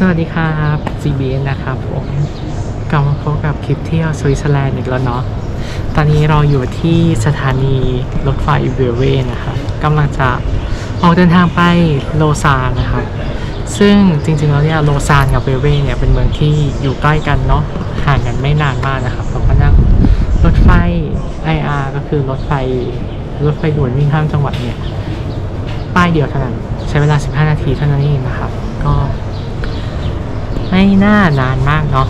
สวัสดีครับ CBN นะครับผมกลับมาพบกับคลิปเที่ยวสวิตเซอร์แลนด์อีกแล้วเนาะ ตอนนี้เราอยู่ที่สถานีรถไฟเวเวนะครับกำลังจะออกเดินทางไปโลซานนะครับ ซึ่งจริงๆแล้วเนี่ยโลซานกับเวเวเนี่ยเป็นเมืองที่อยู่ใกล้กันเนาะ ห่างกันไม่นานมากนะครับเราก็นั่งรถไฟ IR ก็คือรถไฟรถไฟด่วนวิ่งข้ามจังหวัดเนี่ย ป้ายเดียวเท่านั้น ใช้เวลา 15 นาทีเท่านั้นเองนะครับ ก็ ไม่น่านานมากเนาะ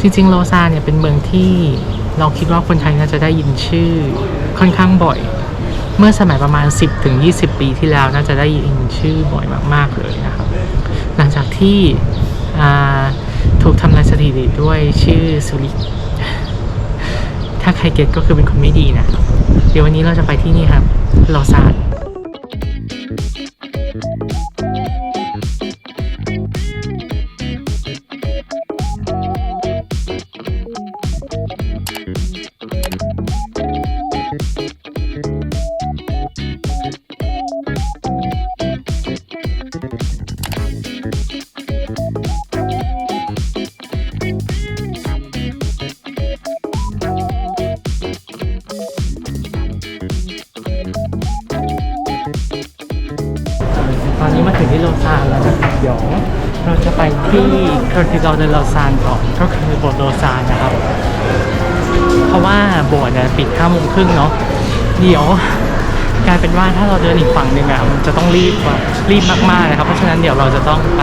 จริงๆโลซาเนี่ยเป็นเมืองที่เราคิดว่าคนไทยน่าจะได้ยินชื่อค่อนข้างบ่อย เมื่อสมัยประมาณ 10ถึง20 ปีที่แล้วน่าจะได้ยินชื่อบ่อยมากๆเลยนะครับหลังจากที่ถูกทำลายสถิติด้วยชื่อสุริถ้าใครเก็ตก็คือเป็นคนไม่ดีนะ เดี๋ยววันนี้เราจะไปที่นี่ครับโลซาน ที่โลซานแล้วนะครับเดี๋ยวเราจะไปที่คาทิดอลเดโลซานก่อนก็คือโบสถ์โลซานนะครับ เพราะว่าโบสถ์เนี่ยปิด5โมงครึ่งเนาะเดี๋ยวกลายเป็นว่าถ้าเราเดินอีกฝั่งหนึ่งอะมันจะต้องรีบว่ารีบมากๆนะครับ เพราะฉะนั้นเดี๋ยวเราจะต้องไป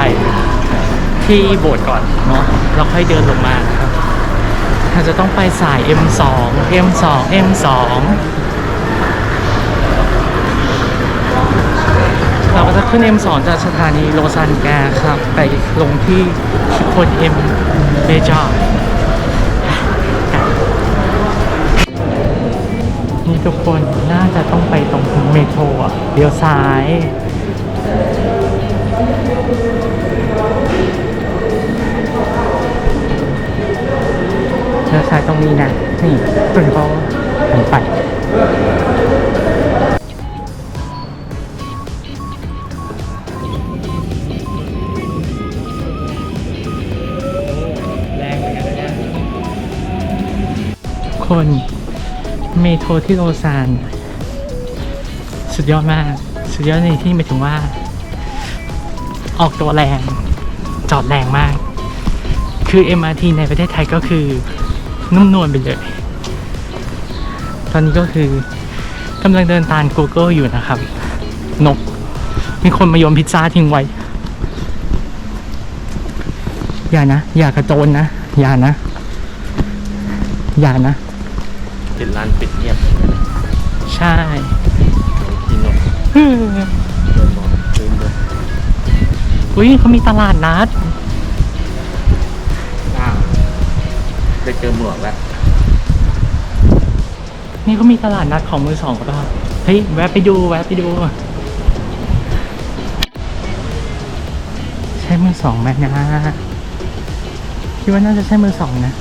ที่โบสถ์ก่อนเนาะเราค่อยเดินลงมานะครับเราจะต้องไปสาย M2 M2 M2 เราก็จะขึ้น M2 จากสถานีโลซันแกครับ ไปลงที่ชิโคน M เบจานี่ทุกคนน่าจะต้องไปตรงเมโทรอะเลี้ยวซ้ายเลี้ยวซ้ายตรงนี้นะ นี่ตุนเขาหันไป คน เมโทรที่โลซานสุดยอดมาก สุดยอดในที่หมายถึงว่า ออกตัวแรง จอดแรงมาก คือ MRT ในประเทศไทยก็คือ นุ่มนวลไปเลย ตอนนี้ก็คือกำลังเดินตาม Google อยู่นะครับ นก มีคนมาโยนพิซซ่าทิ้งไว้ อย่านะ อย่ากระโจนนะ อย่านะ อย่านะ เห็นร้านปิดเงียบใช่กินนมอืมเดินมองซื้อเลยอุ้ยเขามีตลาดนัดอ้าวได้เจอหมวกแล้วนี่เขามีตลาดนัดของมือสองก็ได้เฮ้ยแวะไปดูแวะไปดู ใช่มือสองไหมนะคิดว่าน่าจะใช่มือสองนะ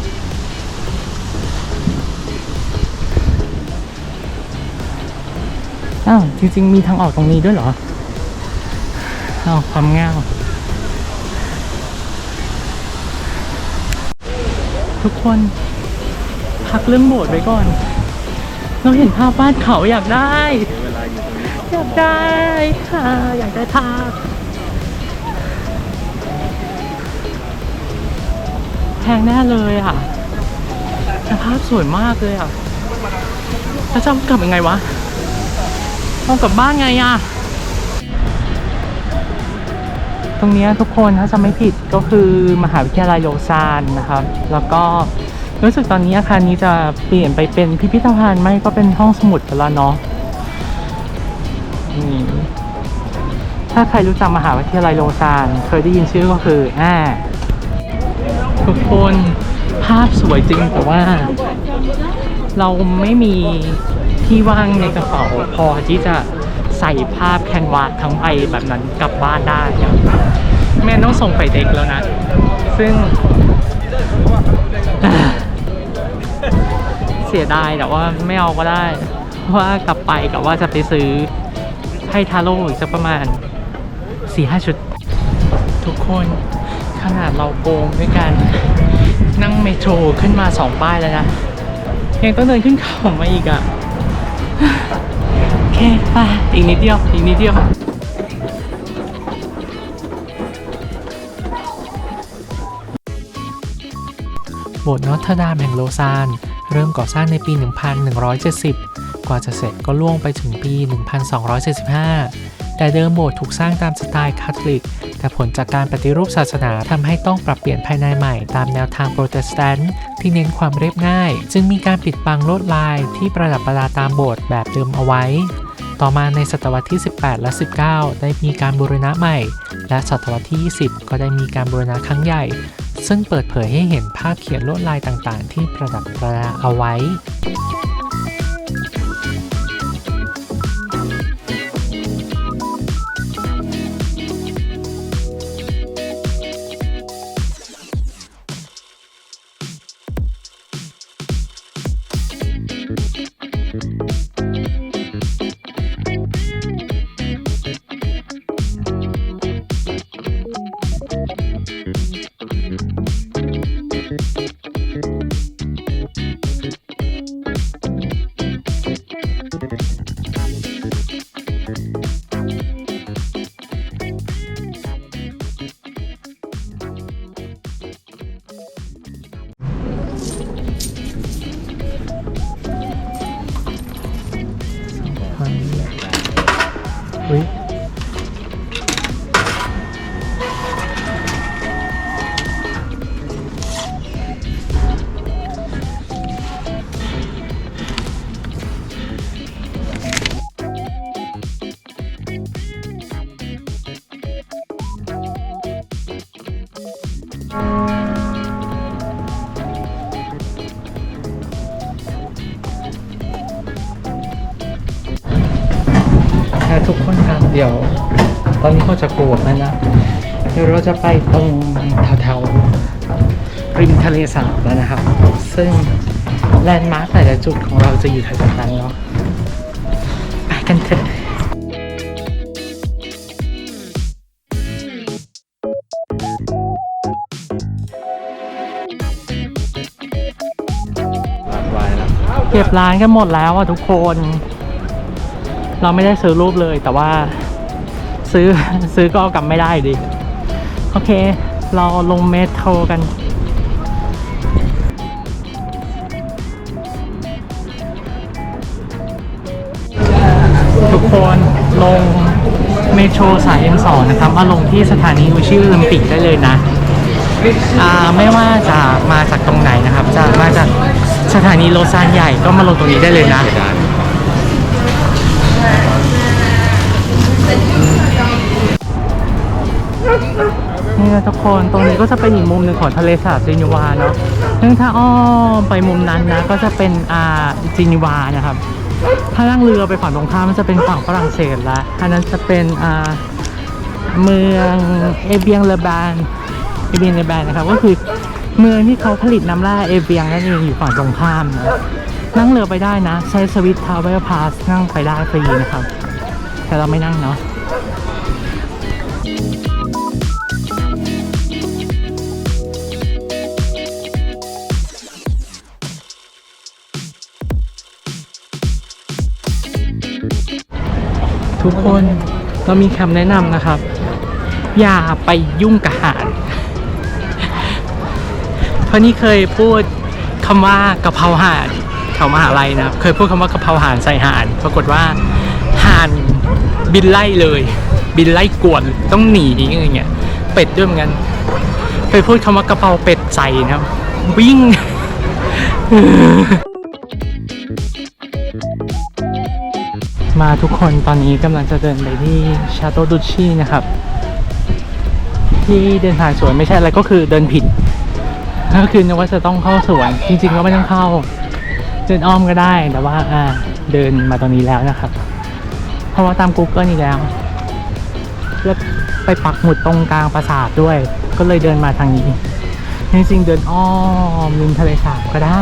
อ้าวจริง ๆ มีทางออกตรงนี้ด้วยเหรออ้าวความง่าวทุกคนพักเรื่องโบสถ์ไว้ก่อน เราเห็นภาพวาดเขาอยากได้ อยากได้ค่ะอยากได้ภาพแพงแน่เลยอะแต่ภาพสวยมากเลยอะแล้วจะเอากลับยังไงวะ เอากลับบ้านไงอะ ตรงนี้ทุกคนถ้าจะไม่ผิดก็คือมหาวิทยาลัยโลซานนะครับ แล้วก็รู้สึกตอนนี้อาคารนี้จะเปลี่ยนไปเป็นพิพิธภัณฑ์ไม่ก็เป็นห้องสมุดแล้วเนาะอืมถ้าใครรู้จักมหาวิทยาลัยโลซาน เคยได้ยินชื่อก็คืออ่าทุกคนภาพสวยจริงแต่ว่า เราไม่มี ที่ว่างในกระเป๋าพอที่จะใส่ภาพแคนวาสทั้งใบแบบนั้นกลับบ้านได้แม่ต้องส่งไปเด็กแล้วนะ ซึ่งเสียดายแต่ว่าไม่เอาก็ได้ว่ากลับไปกับว่าจะไปซื้อไพ่ทาโร่อีกสักประมาณสี่ห้าชุด ทุกคนขนาดเราโกงด้วยกันนั่งเมโทรขึ้นมาสองป้ายแล้วนะ ยังต้องเดินขึ้นเขามาอีกอะ่ะ โอเคไปอีกนิดเดียว อีกนิดเดียว โบสถ์นอตเทอร์ดามแห่งโลซานเริ่มก่อสร้างในปี 1170 กว่าจะเสร็จก็ล่วงไปถึงปี 1245แต่เดิมโบสถ์ถูกสร้างตามสไตล์คาทอลิก แต่ผลจากการปฏิรูปศาสนาทำให้ต้องปรับเปลี่ยนภายในใหม่ตามแนวทางโปรเตสแตนต์ที่เน้นความเรียบง่าย จึงมีการปิดบังลวดลายที่ประดับประดาตามโบสถ์แบบเดิมเอาไว้ ต่อมาในศตวรรษที่ 18 และ 19 ได้มีการบูรณะใหม่ และศตวรรษที่ 20 ก็ได้มีการบูรณะครั้งใหญ่ ซึ่งเปิดเผยให้เห็นภาพเขียนลวดลายต่างๆ ที่ประดับประดาเอาไว้ ทุกคนครับเดี๋ยว ตอนนี้เขาจะกรวแล้วนะ เดี๋ยวเราจะไปตรงแถวๆริมทะเลสาบแล้วนะครับ ซึ่งแลนด์มาร์คแต่ละจุดของเราจะอยู่แถวๆนั้นเนาะไปกันเถอะ เก็บร้านกันหมดแล้วอะทุกคน เราไม่ได้ซื้อรูปเลยแต่ว่าซื้อซื้อก็เอากลับไม่ได้ดิ โอเค เราลงเมโทรกันทุกคนลงเมโทรสาย M2 นะครับมาลงที่สถานีอุชิโอลิมปิกได้เลยนะ อ่าไม่ว่าจะมาจากตรงไหนนะครับ จะมาจาก สถานีโลซานใหญ่ก็มาลงตรงนี้ได้เลยนะ นี่นะทุกคนตรงนี้ก็จะเป็นอีกมุมหนึ่งของทะเลสาบจีนิวาเนาะซึ่งถ้าอ้อมไปมุมนั้นนะก็จะเป็นอ่าจีนิวานะครับ ถ้านั่งเรือไปฝั่งตรงข้ามมันจะเป็นฝั่งฝรั่งเศสละอันนั้นจะเป็นอ่าเมืองเอเบียงเลบานเอเบียงเลบานนะครับก็คือ เมืองที่เขาผลิตน้ำล่เอเบียงนั่นเองอยู่ฝั่งตรงข้ามนะนั่งเรือไปได้นะ ใช้สวิตทาวเวลพาสนั่งไปได้ฟรีนะครับ แต่เราไม่นั่งเนาะทุกคนเรามีคำแนะนำนะครับ อย่าไปยุ่งกับหานเพ ราะนี่เคยพูดคำว่ากะเพราห่านแถวมหาลัยนะครับ เคยพูดคำว่ากะเพราห่านใส่ห่าน ปรากฏว่าห่านบินไล่เลย บินไล่กวนต้องหนีอย่างเงี้ยเป็ดด้วยเหมือนกันเคยพูดคำว่ากะเพราเป็ดใส่นะครับ วิ่งมาทุกคนตอนนี้กำลังจะเดินไปที่ชาโตดุชีนะครับ ที่เดินทางสวนไม่ใช่อะไรก็คือเดินผิด ก็คือนึกว่าจะต้องเข้าสวนจริงๆก็ไม่ต้องเข้าเดินอ้อมก็ได้แต่ว่าอ่าเดินมาตรงนี้แล้วนะครับ เพราะว่าตาม Google นี่แล้วแล้วไปปักหมุดตรงกลางปราสาทด้วย ก็เลยเดินมาทางนี้ จริงๆเดินอ้อมริมทะเลสาบก็ได้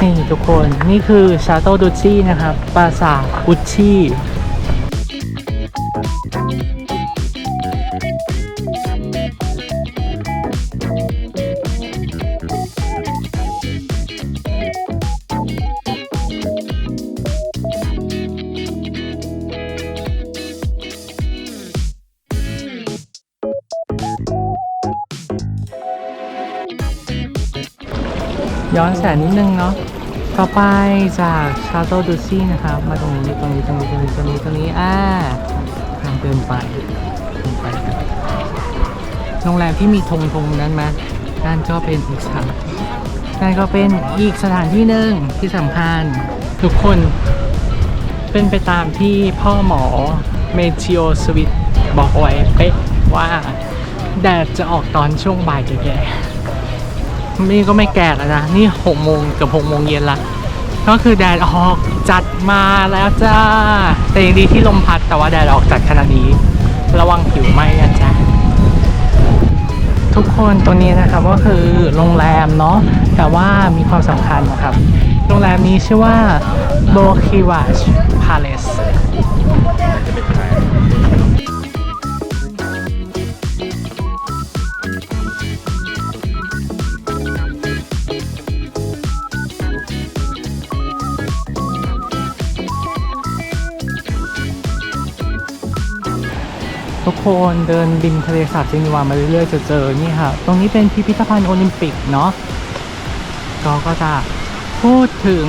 นี่ทุกคนนี่คือชาโตดูชี่นะครับ ปราสาทอุชี่ ย้อนแสงนิดนึงเนาะต่อไปจากชาโตดูซี่นะครับ มาตรงนี้ตรงนี้ตรงนี้ตรงนี้ตรงนี้ตรงนี้อ่าทางเดินไปเดินไปโรงแรมที่มีธงธงนั้นไหมนั่นก็เป็นอีกสถานนั่นก็เป็นอีกสถานที่หนึ่งที่สำคัญ ทุกคนเป็นไปตามที่พ่อหมอเมจิโอสวิตบอกเอาไว้เป๊ะว่าแดดจะออกตอนช่วงบ่ายแก่ๆ นี่ก็ไม่แก่แล้วนะ นี่หกโมงเกับหกโมงเย็นละ ก็คือแดดออกจัดมาแล้วจ้า แต่ยังดีที่ลมพัดแต่ว่าแดดออกจัดขนาดนี้ ระวังผิวไหม้นะจ๊ะทุกคนตรงนี้นะครับก็คือโรงแรมเนาะแต่ว่ามีความสำคัญนะครับ โรงแรมนี้ชื่อว่า b o k i w a c h Palace คน เดินริมทะเลสาบเจนีวามาเรื่อยๆจะเจอนี่ค่ะ ตรงนี้เป็นพิพิธภัณฑ์โอลิมปิกเนาะก็ก็จะพูดถึง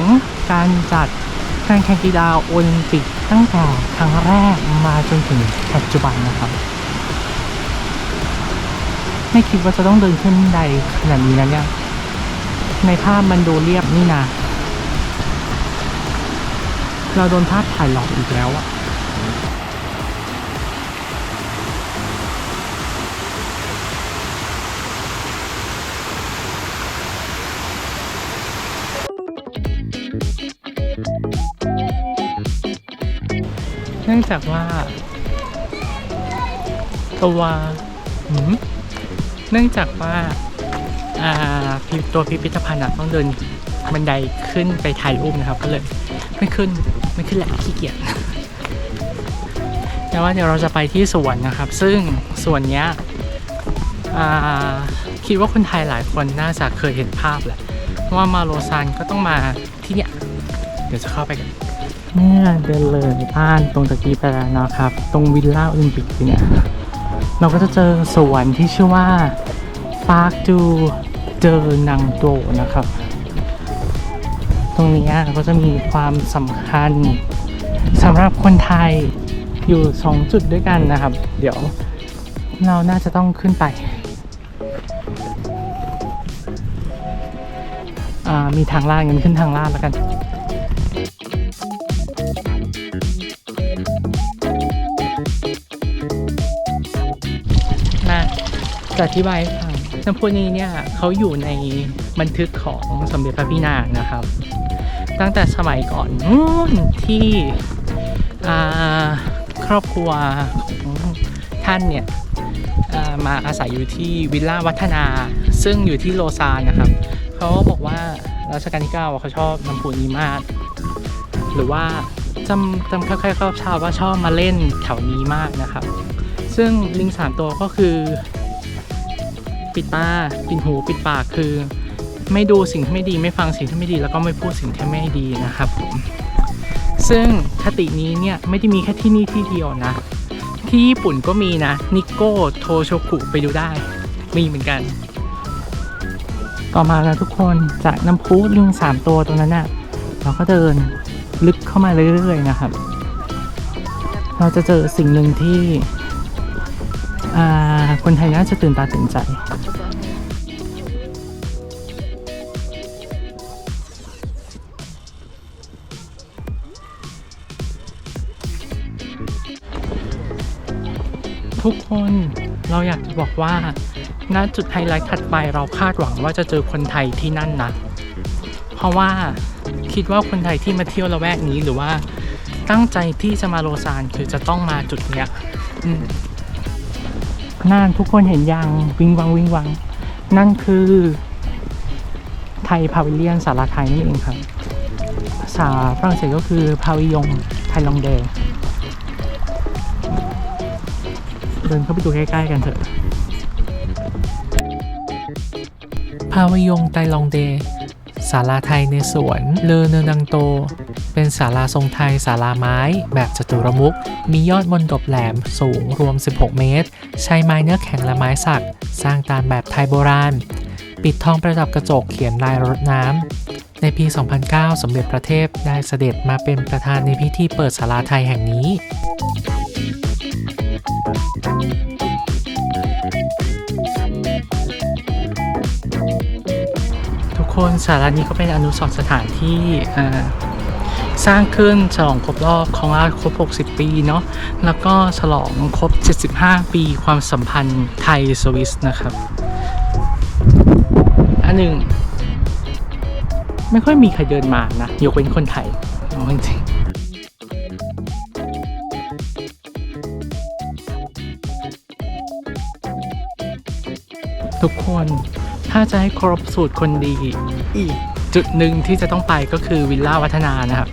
การจัดการแข่งกีฬาโอลิมปิกตั้งแต่ครั้งแรกมาจนถึงปัจจุบันนะครับไม่คิดว่าจะต้องเดินขึ้นใดขนาดนี้นะเนี่ย ในภาพมันดูเรียบนี่นะ เราโดนภาพถ่ายหลอกอีกแล้วอะ จากว่าตัวเนื่องจากว่าตัวพิพิธภัณฑ์ต้องเดินบันไดขึ้นไปถ่ายรูปนะครับ ก็เลยไม่ขึ้นไม่ขึ้นแหละขี้เกียจแต่ว่าเดี๋ยวเราจะไปที่สวนนะครับ ซึ่งสวนเนี้ยคิดว่าคนไทยหลายคนน่าจะเคยเห็นภาพแหละว่ามาโลซานก็ต้องมาที่เนี้ยเดี๋ยวจะเข้าไปกัน เนี่ยเดินเลยบ้านตรงตะกี้ไปแล้วนะครับ ตรงวิลล่าโอลิมปิกเนี่ยเราก็จะเจอสวนที่ชื่อว่าปาร์คดูเจอนังโดนะครับ ตรงนี้ก็จะมีความสำคัญสำหรับคนไทยอยู่ 2 จุดด้วยกันนะครับ เดี๋ยวเราน่าจะต้องขึ้นไปอ่ามีทางลาดงั้นขึ้นทางลาดแล้วกัน จะอธิบายให้ฟังน้ำพุนี้เนี่ยเขาอยู่ในบันทึกของสมเด็จพระพี่นางนะครับ ตั้งแต่สมัยก่อนนู่นที่ครอบครัวของท่านเนี่ยามาอาศัยอยู่ที่วิลล่าวัฒนา ซึ่งอยู่ที่โลซานนะครับเขาก็บอกว่ารัชกาลที่เก้าเขาชอบน้ำพุนี้มาก หรือว่าจำจำคล้ายๆครอบชาวว่าชอบมาเล่นแถวนี้มากนะครับ ซึ่งลิงสามตัวก็คือ ปิดตาปิดหูปิดปากคือ ไม่ดูสิ่งที่ไม่ดีไม่ฟังสิ่งที่ไม่ดี แล้วก็ไม่พูดสิ่งที่ไม่ดีนะครับผมซึ่งคตินี้เนี่ยไม่ได้มีแค่ที่นี่ที่เดียวนะ ที่ญี่ปุ่นก็มีนะนิโก้โทโชกุไปดูได้ มีเหมือนกัน ต่อมาแล้วทุกคนจากน้ำพุลิงสามตัวตรงนั้นน่ะเราก็เดินลึกเข้ามาเรื่อยๆนะครับ เราจะเจอสิ่งหนึ่งที่อ่า คนไทยน่าจะตื่นตาตื่นใจ ทุกคนเราอยากจะบอกว่าณจุดไฮไลท์ถัดไปเราคาดหวังว่าจะเจอคนไทยที่นั่นนะ เพราะว่าคิดว่าคนไทยที่มาเที่ยวละแวกนี้หรือว่าตั้งใจที่จะมาโลซานคือจะต้องมาจุดเนี้ย อืม นั่นทุกคนเห็นยังวิงวังวิงวัง นั่นคือ ไทยพาวิเลียนสาราไทยนี่เองครับ ภาษาฝรั่งเศสก็คือพาวิยงไทยลองเดย์เดินเข้าไปดูใกล้ๆกันเถอะ พาวิยงไตลองเดย์ศาลาไทยในสวนเลอเนอนังโต เป็นศาลาทรงไทยศาลาไม้แบบจตุรมุข มียอดมนดบแหลมสูงรวม 16 เมตร ใช้ไม้เนื้อแข็งและไม้สัก สร้างตามแบบไทยโบราณ ปิดทองประดับกระจกเขียนลายรดน้ำ ในปี 2009 สมเด็จพระเทพได้เสด็จมาเป็นประธานในพิธีเปิดศาลาไทยแห่งนี้ทุกคนศาลานี้ก็เป็นอนุสรณ์สถานที่อ่า สร้างขึ้นฉลองครบรอบของราชครบ 60 ปีเนาะแล้วก็ฉลองครบ 75 ปีความสัมพันธ์ไทยสวิสนะครับ อันหนึ่งไม่ค่อยมีใครเดินมานะ ยกเว้นคนไทยเอาจริงทุกคนถ้าจะให้ครบสูตรคนดีอีกจุดหนึ่งที่จะต้องไปก็คือวิลล่าวัฒนานะครับ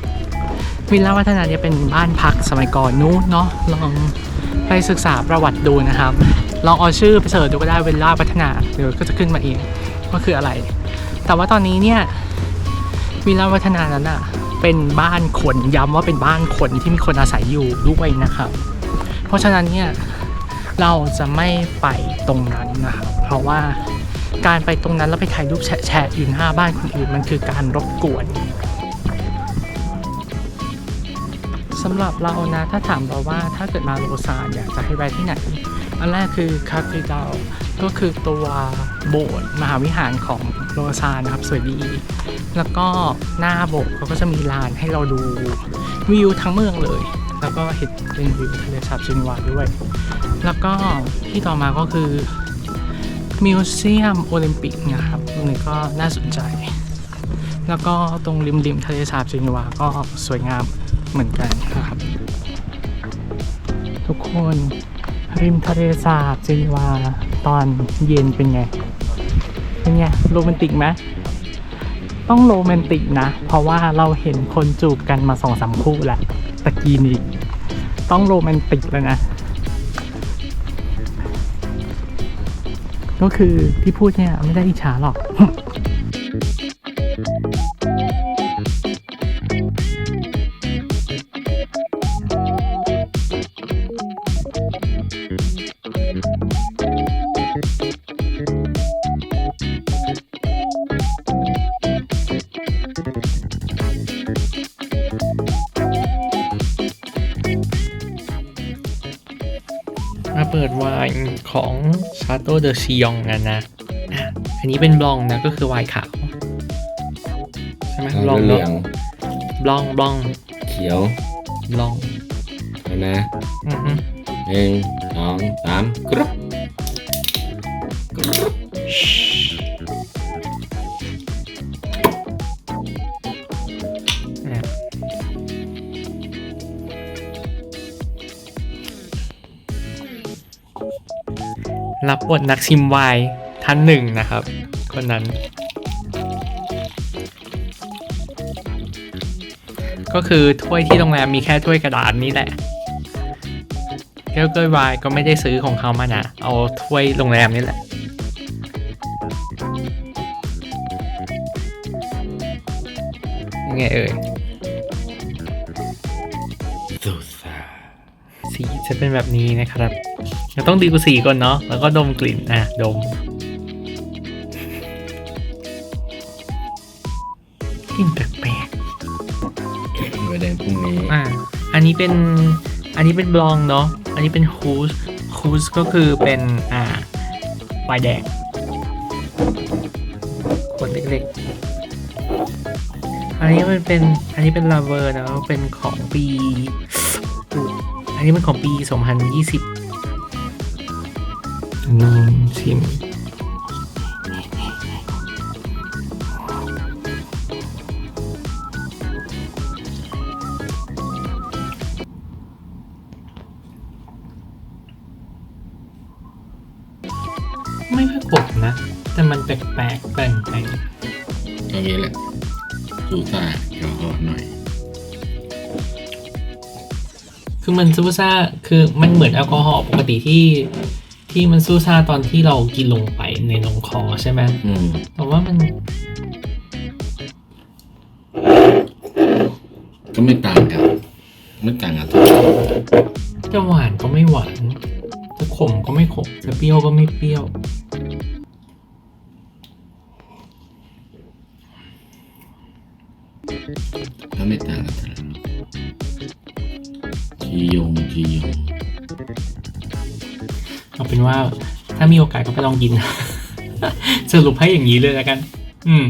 วิลล่าวัฒนาเนี่ยเป็นบ้านพักสมัยก่อนนู้นเนาะลองไปศึกษาประวัติดูนะครับ ลองเอาชื่อไปเสิร์ชดูก็ได้วิลล่าวัฒนาเดี๋ยวก็จะขึ้นมาเองว่าคืออะไร แต่ว่าตอนนี้เนี่ยวิลล่าวัฒนานั้นอะเป็นบ้านคนย้ำว่าเป็นบ้านคนที่มีคนอาศัยอยู่ด้วยนะครับ เพราะฉะนั้นเนี่ยเราจะไม่ไปตรงนั้นนะครับเพราะว่าการไปตรงนั้นแล้วไปถ่ายรูปแฉะอยู่หน้าบ้านคนอื่นมันคือการรบกวน สำหรับเรานะถ้าถามเราว่าถ้าเกิดมาโลซานอยากจะให้แวะที่ไหน อันแรกคือคาเฟดาลก็คือตัวโบสถ์มหาวิหารของโลซานนะครับสวยดี แล้วก็หน้าโบสถ์เขาก็จะมีลานให้เราดูวิวทั้งเมืองเลย แล้วก็เห็นเป็นวิวทะเลสาบเจนีวาด้วย แล้วก็ที่ต่อมาก็คือมิวเซียมโอลิมปิกนะครับอันนี้ก็น่าสนใจ แล้วก็ตรงริมริมๆทะเลสาบเจนีวาก็สวยงาม เหมือนกันครับ ทุกคนริมทะเลสาบเจนีวาตอนเย็นเป็นไง เป็นไงโรแมนติกไหมต้องโรแมนติกนะ เพราะว่าเราเห็นคนจูบกันมาสองสามคู่แหละตะกี้นี้ต้องโรแมนติกแล้วนะ ก็คือที่พูดเนี่ยไม่ได้อิจฉาหรอก ปิดไวน์ของชาโตเดอชิยองกันนะอะอันนี้เป็นบลองนะก็คือไวน์ขาวใช่ไหมบลองเหลืองบลองบลองเขียวบลองแล้วนะอือฮึหนึ่งสองสามกรุ๊ป รับบทนักชิมไวน์ท่านหนึ่งนะครับ คนนั้น ก็คือถ้วยที่โรงแรมมีแค่ถ้วยกระดาษนี้แหละแก้วกล้วยไวน์ก็ไม่ได้ซื้อของเขามานะ เอาถ้วยโรงแรมนี่แหละยังไงเอ่ยสุดสาสีจะเป็นแบบนี้นะครับ เราต้องดีกว่าสีก่อนเนาะแล้วก็ดมกลิ่นอะดมกลิ่นแปลกไว้แดงพรุ่งนี้ๆอะอันนี้เป็นอันนี้เป็นบลองเนาะอันนี้เป็นคูสคูสก็คือเป็นอ่าไวน์แดงขวดเล็กๆ อันนี้มันเป็นอันนี้เป็นลาเวอร์นะเป็นของปีอุ๊ยอันนี้เป็นของปี 2020 ลองชิมไม่ค่อยกดนะ แต่มันแปลกๆแปลกไปตรงนี้แหละสูซ่าเดี๋ยวอ่อนหน่อย คือมันซูซ่าคือมันเหมือนแอลกอฮอล์ปกติที่ ที่มันซูซ่าตอนที่เรากินลงไปในลงคอใช่ไหมอืมแต่ว่ามันก็ไม่ต่างกัน ไม่ต่างกันทุกจะหวานก็ไม่หวาน จะขมก็ไม่ขม จะเปรี้ยวก็ไม่เปรี้ยว ว่าถ้ามีโอกาสก็ไปลองกิน สรุปให้อย่างนี้เลยแล้วกัน อืม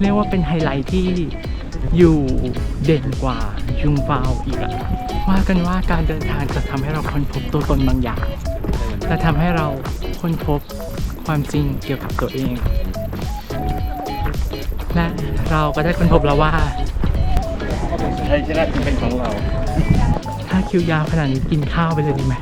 เรียกว่าเป็นไฮไลท์ที่อยู่เด่นกว่ายุงฟาวอีกอะ ว่ากันว่าการเดินทางจะทำให้เราค้นพบตัวตนบางอย่างจะทำให้เราค้นพบความจริงเกี่ยวกับตัวเอง และเราก็ได้ค้นพบแล้วว่าชัยชนะเป็นของเรา ถ้าคิวยาวขนาดนี้กินข้าวไปเลยดีไหม